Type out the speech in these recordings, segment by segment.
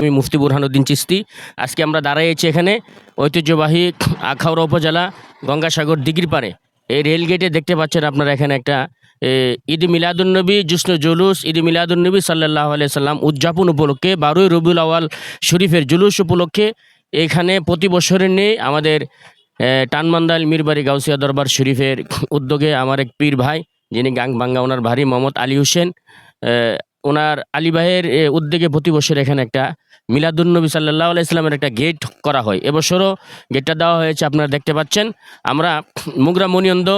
আমি মুফতি বুরহানুদ্দিন চিস্তি আজকে আমরা দাঁড়াইছি এখানে ঐতিহ্যবাহী আখাউড়া উপজেলা গঙ্গাসাগর দিঘির পারে এই রেল গেটে দেখতে পাচ্ছেন আপনারা এখানে একটা ঈদ মিলাদুন্নবী জুসন জুলুস, ঈদ মিলাদুন্নবী সাল্লাহ সাল্লাম উদযাপন উপলক্ষে, বারোই রবিউল আওয়াল শরীফের জুলুস উপলক্ষে এখানে প্রতি বছরের নেই আমাদের টানমান্দাল মিরবাড়ি গাউসিয়া দরবার শরীফের উদ্যোগে আমার এক পীর ভাই, যিনি গাং বাঙ্গা ওনার ভারী মোহাম্মদ আলী হোসেন ওনার আলী ভাইয়ের উদ্যোগে প্রতি বছর এখানে একটা মিলাদুন্নবী সাল্লাহ ইসলামের একটা গেট করা হয়। এবছরও গেটটা দেওয়া হয়েছে, আপনারা দেখতে পাচ্ছেন। আমরা মুগরা মনিয়ন্দ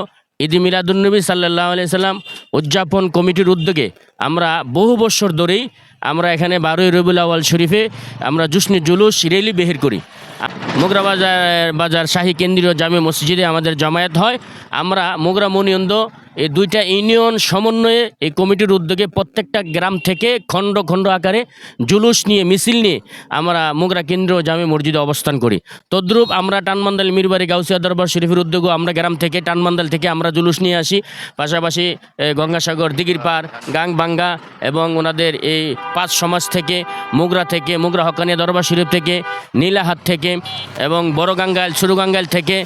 ঈদ মিলাদুন্নবী সাল্লাহ আলাই সাল্লাম উদযাপন কমিটির উদ্যোগে আমরা বহু বছর ধরেই আমরা এখানে বারোই রবিউল আওয়াল শরীফে আমরা জুসনি জুলুস, রেলি বের করি। মোগরা বাজার বাজার শাহী কেন্দ্রীয় জামে মসজিদে আমাদের জমায়েত হয়। আমরা মোগরা মনিয়ন্দ এই দুইটা ইউনিয়ন সমন্বয়ে এই কমিটির উদ্যোগে প্রত্যেকটা গ্রাম থেকে খণ্ড খণ্ড আকারে জুলুস নিয়ে, মিছিল নিয়ে আমরা মোগরা কেন্দ্রীয় জামে মসজিদে অবস্থান করি। তদ্রূপ আমরা টানমান্দাল মিরবাড়ি, গাউসিয়া দরবার শরীফের উদ্যোগও আমরা গ্রাম থেকে টানমান্দাল থেকে আমরা জুলুস নিয়ে আসি। পাশাপাশি গঙ্গাসাগর, দিঘির পার গাং বাঙ্গা এবং ওনাদের এই পাঁচ সমাজ থেকে, মুগরা থেকে, মুগরা হকানিয়া দরবার শরীফ থেকে, নীলাহাট থেকে এবং বড় গাঙ্গাইল ছোটো গাঙ্গাইল থেকে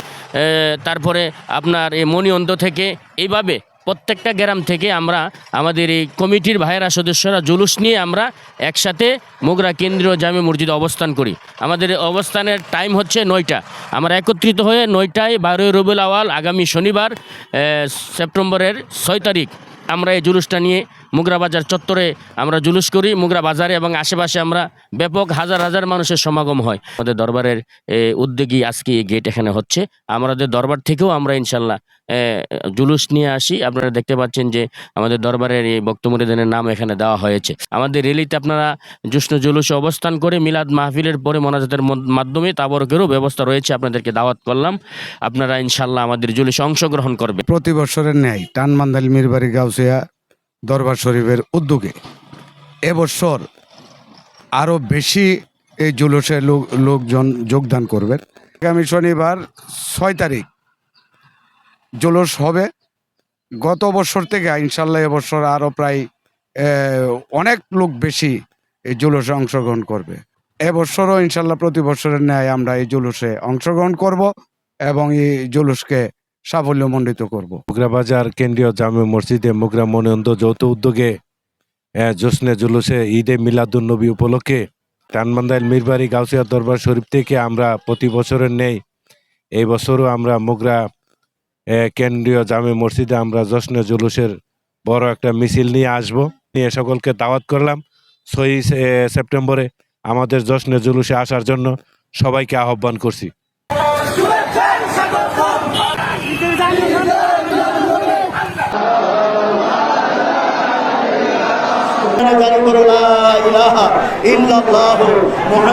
তারপরে আপনার এই মণিঅন্ত থেকে, এইভাবে প্রত্যেকটা গ্রাম থেকে আমরা, আমাদের এই কমিটির ভাইয়েরা, সদস্যরা জুলুস নিয়ে আমরা একসাথে মোগরা কেন্দ্রীয় জামে মসজিদে অবস্থান করি। আমাদের অবস্থানের টাইম হচ্ছে নয়টা। আমরা একত্রিত হয়ে নয়টায় বারোই রবিউল আওয়াল আগামী শনিবার সেপ্টেম্বরের ছয় তারিখ আমরা এই জুলুসটা নিয়ে মুগরা বাজার চত্বরে আমরা জুলুস করি, মুগরা বাজারে এবং আশেপাশে আমরা ব্যাপক হাজার হাজার মানুষের সমাগম হয়। আমাদের দরবারের উদ্যোগী আজকে এই গেট এখানে হচ্ছে। আমাদের দরবার থেকেও আমরা ইনশাল্লাহ জুলুস নিয়ে আসি। আপনারা দেখতে পাচ্ছেন যে আমাদের দরবারের এই বক্তমুরিদানের নাম এখানে দেওয়া হয়েছে। আমাদের রেলিতে আপনারা জুষ্ণ জুলুসে অবস্থান করে মিলাদ মাহফিলের পরে মোনাজাতের মাধ্যমে তাবরকেরও ব্যবস্থা রয়েছে। আপনাদেরকে দাওয়াত করলাম। আপনারা ইনশাল্লাহ আমাদের জুলুসে অংশগ্রহণ করবে প্রতি বছরের ন্যায় টানমান্দাল মিরবাড়ি গাউসিয়া দরবার শরীফের উদ্যোগে এবছর আরও বেশি এই জুলুসে লোক, লোকজন যোগদান করবেন। আগামী শনিবার ছয় তারিখ জুলুস হবে। গত বছর থেকে ইনশাল্লাহ এবছর আরও প্রায় অনেক লোক বেশি এই জুলুসে অংশগ্রহণ করবে। এবছরও ইনশাল্লাহ প্রতি বছরের ন্যায় আমরা এই জুলুসে অংশগ্রহণ করব এবং এই জুলুসকে সাফল্যমণ্ডিত করব। বাজার কেন্দ্রীয় জামে মসজিদে মুগরা মনিয়ন্দ যৌথ উদ্যোগে জোসনে জুলুসে ঈদে মিলাদুন্নবী উপলক্ষে টানমান্দাইল মিরবাড়ি গাউসিয়া দরবার শরীফ থেকে আমরা প্রতি বছরের নেই এই বছরও আমরা মুগরা কেন্দ্রীয় জামে মসজিদে আমরা জশ্নে জুলুসের বড় একটা মিছিল নিয়ে আসব। নিয়ে সকলকে দাওয়াত করলাম। ছয়ই সে- সেপ্টেম্বরে আমাদের জশ্নে জুলুসে আসার জন্য সবাইকে আহ্বান করছি। ইল্লাল্লাহু